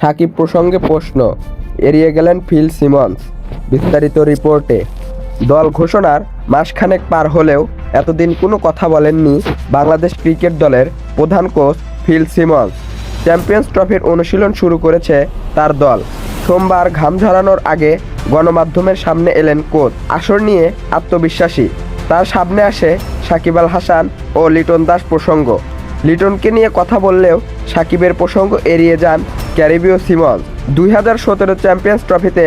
সাকিব প্রসঙ্গে প্রশ্ন, এড়িয়ে গেলেন ফিল সিমন্স। বিস্তারিত রিপোর্টে, দল ঘোষণার মাসখানেক পার হলেও এতদিন কোনো কথা বলেননি বাংলাদেশ ক্রিকেট দলের প্রধান কোচ ফিল সিমন্স। চ্যাম্পিয়ন্স ট্রফির অনুশীলন শুরু করেছে তার দল। সোমবার ঘাম ঝরানোর আগে গণমাধ্যমের সামনে এলেন কোচ, আসর নিয়ে আত্মবিশ্বাসী। তার সামনে আসে সাকিব আল হাসান ও লিটন দাস প্রসঙ্গ। লিটনকে নিয়ে কথা বললেও সাকিবের প্রসঙ্গ এড়িয়ে যান ক্যারিবীয় সিমন্স দুই হাজার সতেরো চ্যাম্পিয়ন্স ট্রফিতে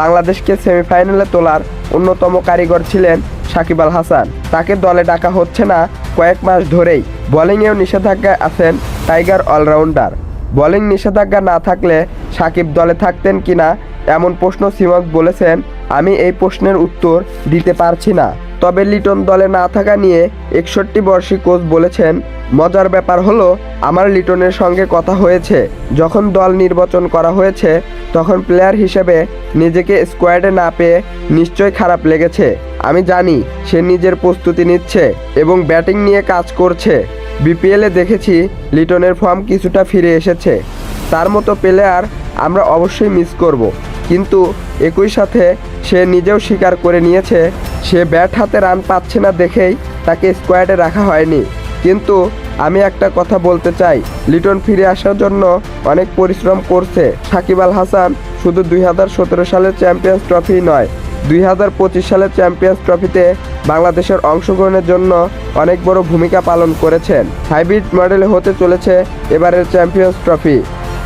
বাংলাদেশকে সেমিফাইনালে তোলার অন্যতম কারিগর ছিলেন সাকিব আল হাসান। তাকে দলে ডাকা হচ্ছে না কয়েক মাস ধরেই। বোলিংয়েও নিষেধাজ্ঞায় আছেন টাইগার অলরাউন্ডার। বোলিং নিষেধাজ্ঞা না থাকলে সাকিব দলে থাকতেন কিনা এমন প্রশ্ন সিমন্স বলেছেন, আমি এই প্রশ্নের উত্তর দিতে পারছি না। তবে লিটন দলে না থাকা নিয়ে একষট্টি বর্ষী কোচ বলেছেন, মজার ব্যাপার হলো আমার লিটনের সঙ্গে কথা হয়েছে। যখন দল নির্বাচন করা হয়েছে, তখন প্লেয়ার হিসেবে নিজেকে স্কোয়াডে না পেয়ে নিশ্চয় খারাপ লেগেছে। আমি জানি সে নিজের প্রস্তুতি নিচ্ছে এবং ব্যাটিং নিয়ে কাজ করছে। বিপিএলে দেখেছি লিটনের ফর্ম কিছুটা ফিরে এসেছে। তার মতো প্লেয়ার আমরা অবশ্যই মিস করব। কিন্তু একই সাথে সে নিজেও স্বীকার করে নিয়েছে সে ব্যাট হাতে রান পাচ্ছে না দেখেই তাকে স্কোয়াডে রাখা হয়নি। কিন্তু আমি একটা কথা বলতে চাই, লিটন ফিরে আসার জন্য অনেক পরিশ্রম করছে। সাকিব আল হাসান শুধু দুই হাজার সতেরো সালের চ্যাম্পিয়ন্স ট্রফি নয়, দুই হাজার পঁচিশ সালের চ্যাম্পিয়ন্স ট্রফিতে বাংলাদেশের অংশগ্রহণের জন্য অনেক বড় ভূমিকা পালন করেছেন। হাইব্রিড মডেলে হতে চলেছে এবারের চ্যাম্পিয়ন্স ট্রফি।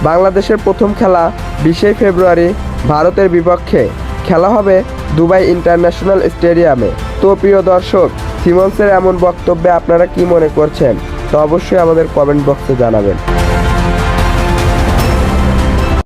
বাংলাদেশের প্রথম খেলা বিশে ফেব্রুয়ারি ভারতের বিপক্ষে। খেলা হবে দুবাই ইন্টারন্যাশনাল স্টেডিয়ামে। তো প্রিয় দর্শক, সিমন্সের এমন বক্তব্যে আপনারা কি মনে করছেন? তো অবশ্যই আমাদের কমেন্ট বক্সে জানাবেন।